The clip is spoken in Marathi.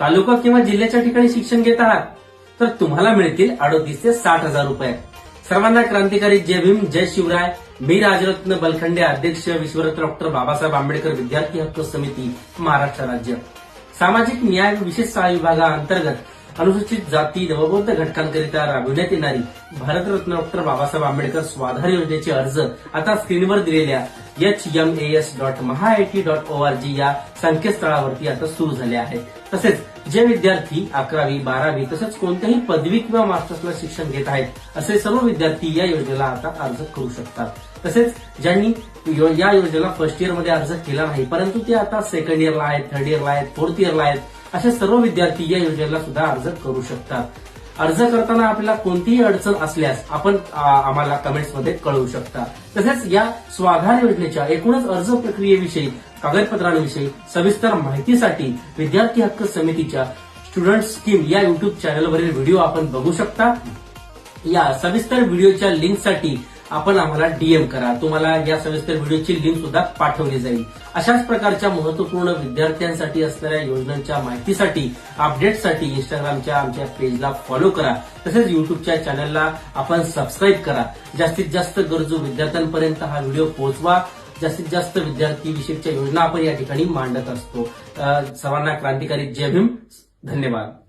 तालुका किंवा जिल्ह्याच्या ठिकाणी शिक्षण घेत आहात तर तुम्हाला मिळतील अडोतीस ते साठ हजार रुपये. सर्वांना क्रांतिकारी जय भीम जय शिवराय. मी राजरत्न बलखंडे अध्यक्ष विश्वरत्न डॉक्टर बाबासाहेब आंबेडकर विद्यार्थी हक्क समिती महाराष्ट्र राज्य. सामाजिक न्याय विशेष सहाय्य विभागाअंतर्गत अनुसूचित जाती नवबौद्ध घटकांकरिता राबविण्यात येणारी भारतरत्न डॉक्टर बाबासाहेब आंबेडकर स्वाधार योजनेचे अर्ज आता स्क्रीनवर दिलेल्या H M A S dot MahaIT dot O R G या संकेतस्थळावरती आता सुरू झाले आहेत. तसेच जे विद्यार्थी अकरावी बारावी तसेच कोणत्याही पदवी किंवा मास्टर्सला शिक्षण घेत आहेत असे सर्व विद्यार्थी या योजनेला आता अर्ज करू शकतात. तसेच ज्यांनी यो- या योजनेला फर्स्ट इयरमध्ये अर्ज केला नाही परंतु ते आता सेकंड इयरला आहेत थर्ड इयरला आहेत फोर्थ इयरला आहेत असे सर्व विद्यार्थी या योजनेला सुद्धा अर्ज करू शकतात. अर्ज करताना आपल्याला कोणतीही अडचण असल्यास आपण आम्हाला कमेंट्समध्ये कळवू शकता. तसेच या स्वाधार योजनेच्या एकूणच अर्ज प्रक्रियेविषयी कागदपत्रांविषयी सविस्तर माहितीसाठी विद्यार्थी हक्क समितीच्या स्टुडंट स्कीम या युट्यूब चॅनलवरील व्हिडिओ आपण बघू शकता. या सविस्तर व्हिडिओच्या लिंकसाठी आपण आम्हाला डीएम करा. तुम्हाला या सविस्तर व्हिडिओची लिंक सुद्धा पाठवली जाईल. अशाच प्रकारच्या महत्त्वपूर्ण विद्यार्थ्यांसाठी असणाऱ्या योजनांच्या माहितीसाठी अपडेटसाठी इंस्टाग्रामच्या आमच्या पेजला फॉलो करा. तसेच युट्यूबच्या चॅनलला आपण सबस्क्राईब करा. जास्तीत जास्त गरजू विद्यार्थ्यांपर्यंत हा व्हिडिओ पोहोचवा. जास्तीत जास्त विद्यार्थी विषयीच्या योजना आपण या ठिकाणी मांडत असतो. सर्वांना क्रांतिकारी जय भीम. धन्यवाद.